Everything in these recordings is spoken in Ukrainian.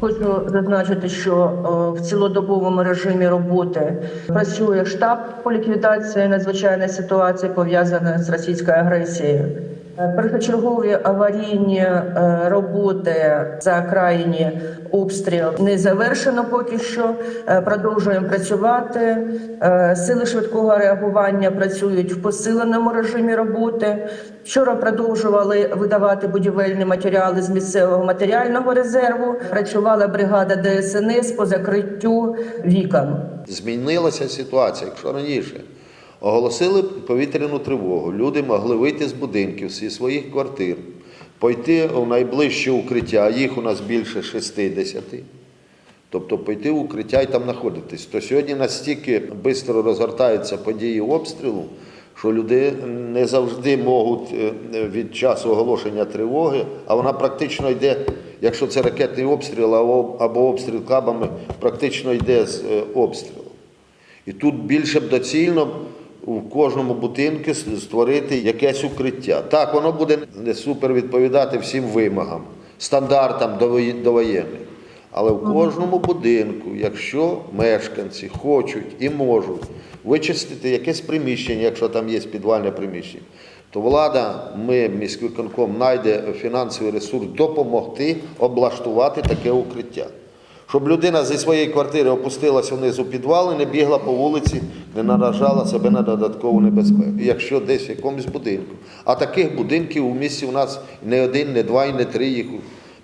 Хочу зазначити, що е, в цілодобовому режимі роботи працює штаб по ліквідації надзвичайної ситуації, пов'язаної з російською агресією. Е, Першочергові аварійні е, роботи за крайні обстріл не завершено поки що. Е, Продовжуємо працювати. Сили швидкого реагування працюють в посиленому режимі роботи. Вчора продовжували видавати будівельні матеріали з місцевого матеріального резерву. Працювала бригада ДСНС по закриттю вікон. Змінилася ситуація. Якщо раніше оголосили повітряну тривогу, люди могли вийти з будинків зі своїх квартир, пойти у найближче укриття, їх у нас більше 60, тобто пойти в укриття і там знаходитись. То сьогодні настільки швидко розгортаються події обстрілу, що люди не завжди можуть е, від часу оголошення тривоги, а вона практично йде, якщо це ракетний обстріл або- або обстріл кабами, практично йде з е, обстрілу. І тут більше б доцільно у кожному будинку створити якесь укриття. Так, воно буде не супер відповідати всім вимогам, стандартам довоєнним. Але в кожному будинку, якщо мешканці хочуть і можуть вичистити якесь приміщення, якщо там є підвальне приміщення, то влада, ми, міськвиконком, знайде фінансовий ресурс допомогти облаштувати таке укриття. Щоб людина зі своєї квартири опустилася вниз у підвал і не бігла по вулиці, не наражала себе на додаткову небезпеку. Якщо десь в якомусь будинку. А таких будинків у місті у нас не один, не два і не три, їх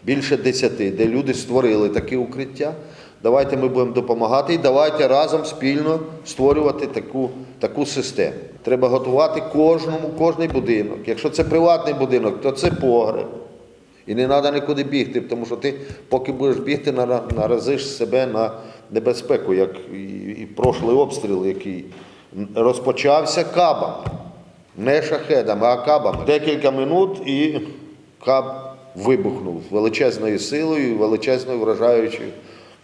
більше десяти, де люди створили такі укриття. Давайте ми будемо допомагати і давайте разом спільно створювати таку, таку систему. Треба готувати кожному, кожний будинок. Якщо це приватний будинок, то це погреб. І не треба нікуди бігти, тому що ти, поки будеш бігти, наразиш себе на небезпеку, як і, прошлий обстріл, який розпочався кабами. Не шахедами, а кабами. Декілька минут і каб вибухнув величезною силою, величезною вражаючою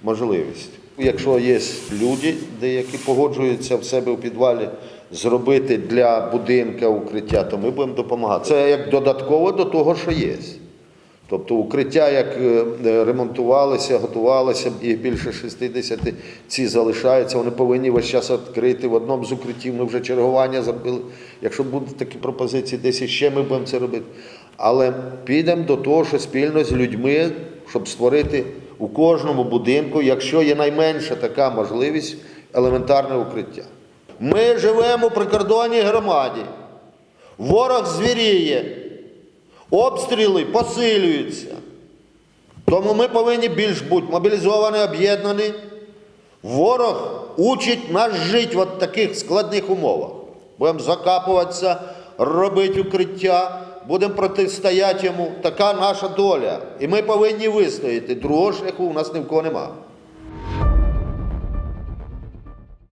можливістю. Якщо є люди, деякі погоджуються в себе у підвалі зробити для будинка укриття, то ми будемо допомагати. Це як додатково до того, що є. Тобто укриття, як е, е, ремонтувалися, готувалися, їх більше 60, ці залишаються, вони повинні весь час відкрити. В одному з укриттів ми вже чергування зробили. Якщо будуть такі пропозиції, десь іще ми будемо це робити. Але підемо до того, що спільно з людьми, щоб створити у кожному будинку, якщо є найменша така можливість, елементарне укриття. Ми живемо у прикордонній громаді. Ворог звіріє. Обстріли посилюються. Тому ми повинні більш бути мобілізовані, об'єднані. Ворог учить нас жити в таких складних умовах. Будемо закапуватися, робити укриття, будемо протистояти йому. Така наша доля. І ми повинні вистояти. Другого шляху у нас ні в кого немає.